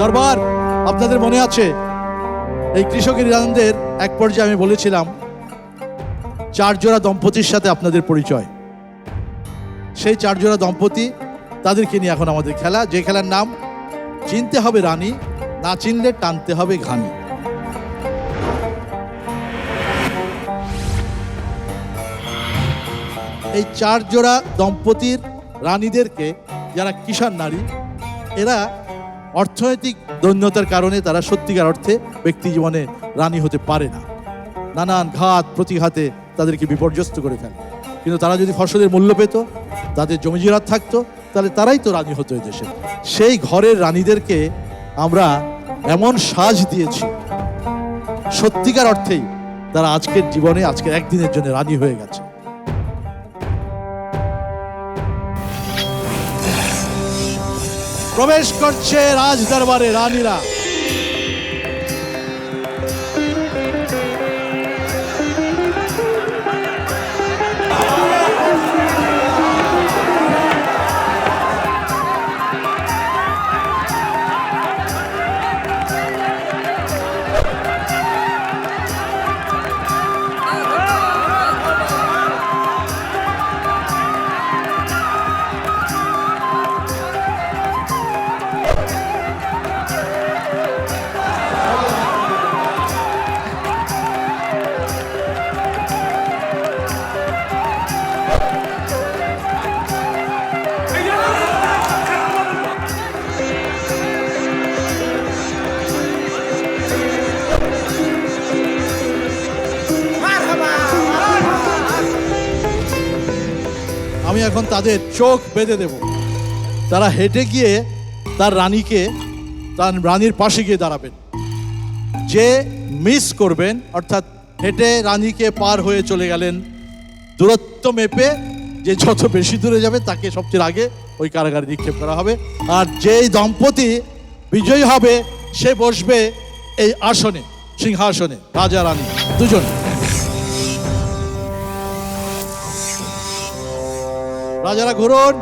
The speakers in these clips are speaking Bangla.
দরবার আপনাদের মনে আছে? এই কৃষকের আনন্দের এক পর্যায়ে আমি বলেছিলাম চার জোড়া দম্পতির সাথে আপনাদের পরিচয়। সেই চার জোড়া দম্পতি তাদেরকে নিয়ে এখন আমাদের খেলা, যে খেলার নাম, চিনতে হবে রানী, না চিনলে টানতে হবে ঘানি। এই চার জোড়া দম্পতির রানীদেরকে যারা কিষাণ নারী, এরা অর্থনৈতিক দৈন্যতার কারণে তারা সত্যিকার অর্থে ব্যক্তি জীবনে রানী হতে পারে না। নানান ঘাত, প্রতিঘাতে তাদেরকে বিপর্যস্ত করে ফেলে। কিন্তু তারা যদি ফসলের মূল্য পেত, তাদের জমিজিরাত থাকতো, তাহলে তারাই তো রানী হতো দেশে। সেই ঘরের রানীদেরকে আমরা এমন সাজ দিয়েছি। সত্যিকার অর্থেই তারা আজকের জীবনে, আজকের একদিনের জন্য রানী হয়ে গেছে। প্রবেশ করছে রাজদরবারে রানীরা। আমি এখন তাদের চোখ বেঁধে দেব। তারা হেঁটে গিয়ে তার রানীকে, তার রানীর পাশে গিয়ে দাঁড়াবেন। যে মিস করবেন, অর্থাৎ হেঁটে রানীকে পার হয়ে চলে গেলেন, দূরত্ব মেপে যে যত বেশি দূরে যাবে, তাকে সবচেয়ে আগে ওই কারাগারে নিক্ষেপ করা হবে। আর যেই দম্পতি বিজয়ী হবে, সে বসবে এই আসনে, সিংহাসনে, রাজা, রানী, দুজন। রাজারা ঘুরুন,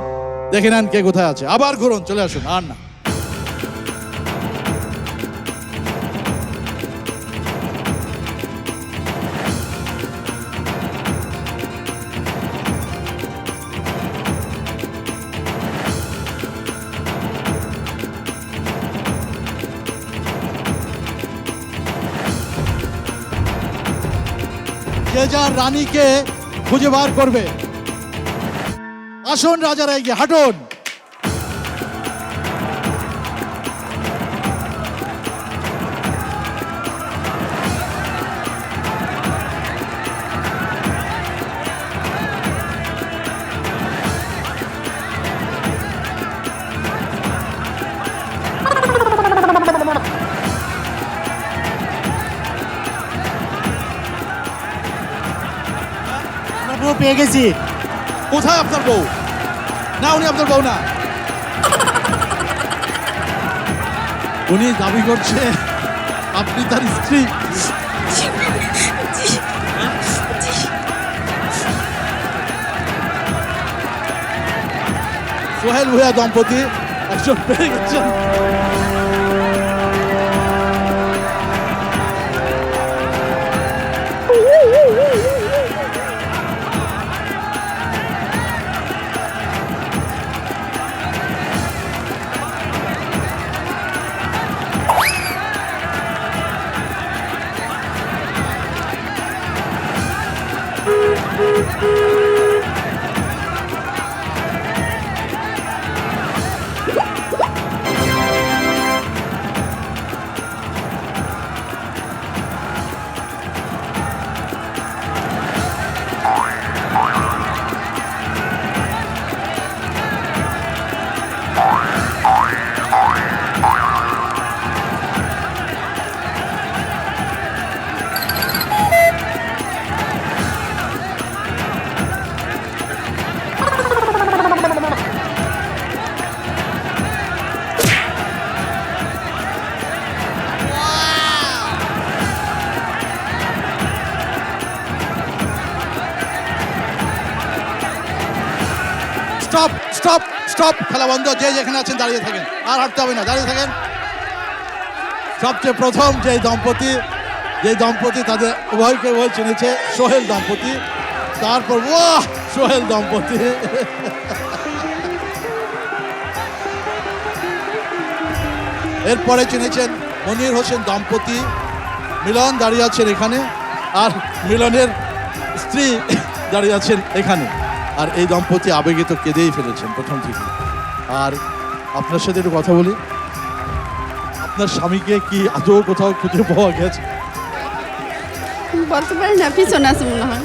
দেখে নেন কে কোথায় আছে। আবার ঘুরুন, চলে আসুন, আর না। যে যার রানীকে খুঁজে বার করবে। আসুন রাজারা এগিয়ে হাঁটুন। পেয়ে গেছি। কোথায় আপনার বউ? না, উনি আপনার বউ না। উনি দাবি করছে, আপনি তার স্ত্রী। সোহেল ভুয়া দম্পতি একজন পেয়ে গেছেন স্টপ স্টপ খেলা বন্ধ। যে যেখানে আছেন, দাঁড়িয়ে থাকেন। আর হাঁটতে হবে না। দাঁড়িয়ে থাকেন। সবচেয়ে প্রথম যে দম্পতি যে দম্পতি তাদের উভয়কে উভয় চিনেছে, সোহেল দম্পতি। তারপর বাহ সোহেল দম্পতি। এরপরে চিনেছেন মনির হোসেন দম্পতি। মিলন দাঁড়িয়ে আছেন এখানে। আর মিলনের স্ত্রী দাঁড়িয়ে আছেন এখানে। আর এই দম্পতি আবেগে তো কেঁদেই ফেলেছেন প্রথম থেকে। আর আপনার সাথে একটু কথা বলি। আপনার স্বামীকে কি আদৌ কোথাও খুঁজে পাওয়া গেছে? বলতে পারি না পিছনে আছে মনে হয়।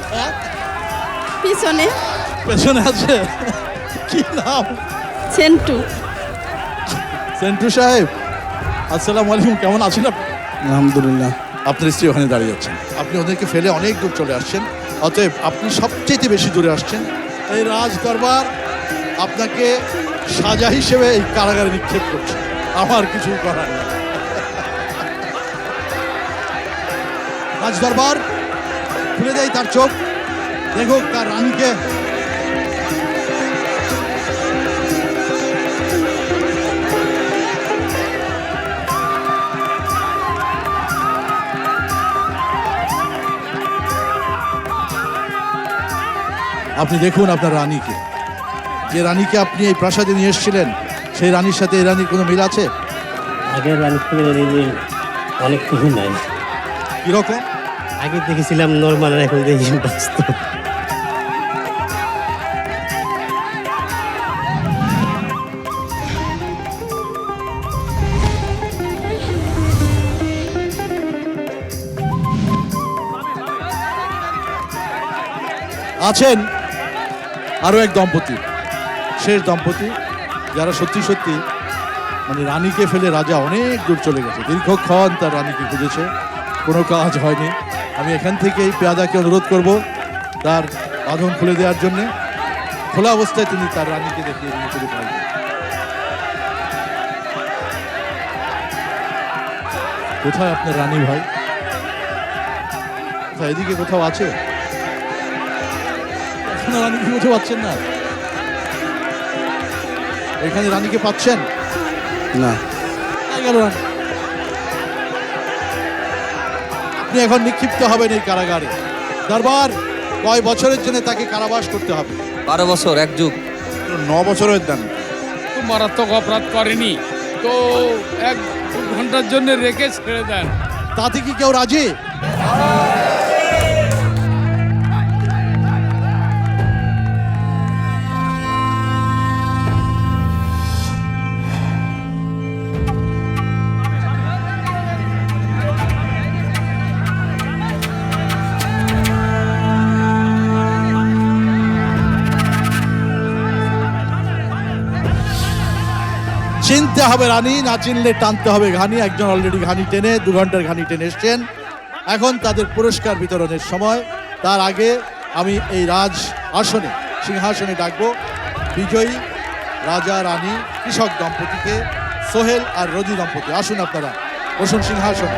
পিছনে। পেছনে আছে? কি নাম? সেন্টু। সেন্টু সাহেব আসসালামু আলাইকুম কেমন আছেন আপনি? আলহামদুলিল্লাহ। আপনার স্ত্রী ওখানে দাঁড়িয়ে আছেন। আপনি ওদেরকে ফেলে অনেক দূর চলে আসছেন। অতএব আপনি সবচেয়ে বেশি দূরে আসছেন। এই রাজ দরবার আপনাকে সাজা হিসেবে এই কারাগারে নিক্ষেপ করছে। আমার কিছু করার নেই। রাজ দরবার, খুলে দেয় তার চোখ। দেখুক তার রানীকে দেখুন আপনার রানীকে। যে রানীকে আপনি এই প্রাসাদে নিয়ে এসেছিলেন সেই রানীর সাথে এই রানীর কোনো মিল আছে? আগের রানী থেকে অনেক কিছু নাই। কীরকম? আগে দেখেছিলাম নর্মাল এখন দেখি বাস্তব। আছেন? আরও এক দম্পতি, শেষ দম্পতি, যারা সত্যি সত্যি মানে রানীকে ফেলে রাজা অনেক দূর চলে গেছে। দীর্ঘক্ষণ তার রানীকে খুঁজেছে, কোনো কাজ হয়নি। আমি এখান থেকেই পেয়াদাকে অনুরোধ করব তার বাঁধন খুলে দেওয়ার জন্যে। খোলা অবস্থায় তিনি তার রানীকে দেখিয়ে নিয়ে চলে পারবেন কোথায় আপনার রানী ভাই? এদিকে কোথাও আছে? রানীকে খুঁজে পাচ্ছেন না। এখানে রানীকে পাচ্ছেন? না। গেল আপনি এখন নিক্ষিপ্ত হবেন এই কারাগারে। দরবার কয় বছরের জন্য তাকে কারাবাস করতে হবে? বারো বছর এক যুগ। ন বছরের দেন তো মারাত্মক অপরাধ করেনি। তো এক দু ঘণ্টার জন্য রেখে ছেড়ে দেন। তাতে কি কেউ রাজি? চিনতে হবে রানী, না চিনলে টানতে হবে ঘানি। একজন অলরেডি ঘানি টেনে, দু ঘণ্টার ঘানি টেনে এসছেন। এখন তাদের পুরস্কার বিতরণের সময়। তার আগে আমি এই রাজ আসনে, সিংহাসনে ডাকবো। বিজয়ী রাজা, রানী, কৃষক দম্পতিকে, সোহেল আর রজি দম্পতি। আসুন আপনারা, বসুন সিংহাসনে।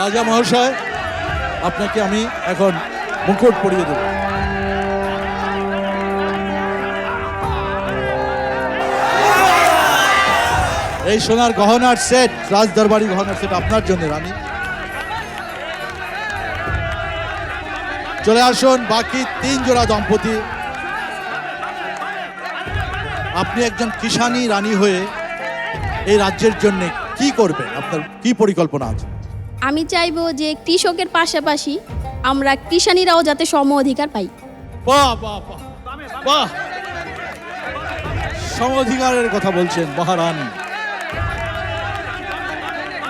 রাজা মহাশয়, আপনাকে আমি এখন মুকুট পরিয়ে দেব। এই সোনার গহনার সেট রাজ দরবারি গহনার সেট আপনার জন্য, রানী। চলে আসুন, বাকি তিন জোড়া দম্পতি। আপনি একজন কিষানি রানী হয়ে এই রাজ্যের জন্য কি করবেন? আপনার কি পরিকল্পনা আছে? আমি চাইব যে কৃষকের পাশাপাশি আমরা কৃষানীরাও যাতে সম অধিকার পাই। বাহ বাহ বাহ। বাহ। সম অধিকারের কথা বলছেন মহারানী।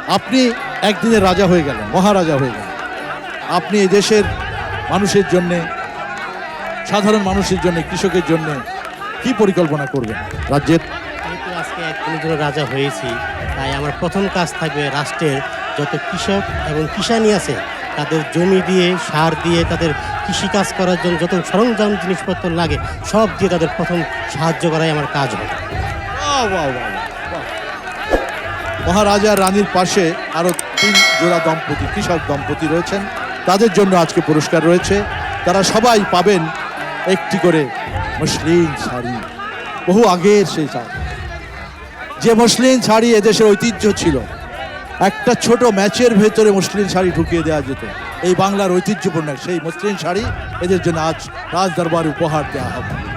আপনি একদিনের রাজা হয়ে গেলেন মহারাজা হয়ে গেলেন। আপনি এই দেশের মানুষের জন্য সাধারণ মানুষের জন্য কৃষকের জন্য কি পরিকল্পনা করবেন রাজ্যের? আজকে একদিনের জন্য রাজা হয়েছি তাই আমার প্রথম কাজ থাকবে রাষ্ট্রের যত কৃষক এবং কিষানি আছে, তাদের জমি দিয়ে, সার দিয়ে, তাদের কৃষিকাজ করার জন্য যত সরঞ্জাম, জিনিসপত্র লাগে, সব দিয়ে তাদের প্রথম সাহায্য করাই আমার কাজ বাহ। মহারাজা রানীর পাশে আরও তিন জোড়া দম্পতি, কৃষক দম্পতি রয়েছেন। তাদের জন্য আজকে পুরস্কার রয়েছে। তারা সবাই পাবেন একটি করে মসলিন শাড়ি। বহু আগের সেই শাড়ি। যে মসলিন শাড়ি এদেশের ঐতিহ্য ছিল একটা ছোট ম্যাচের ভেতরে মসলিন শাড়ি ঢুকিয়ে দেওয়া যেত। এই বাংলার ঐতিহ্যপূর্ণ সেই মসলিন শাড়ি এদের জন্য আজ রাজ দরবার উপহার দেওয়া হবে।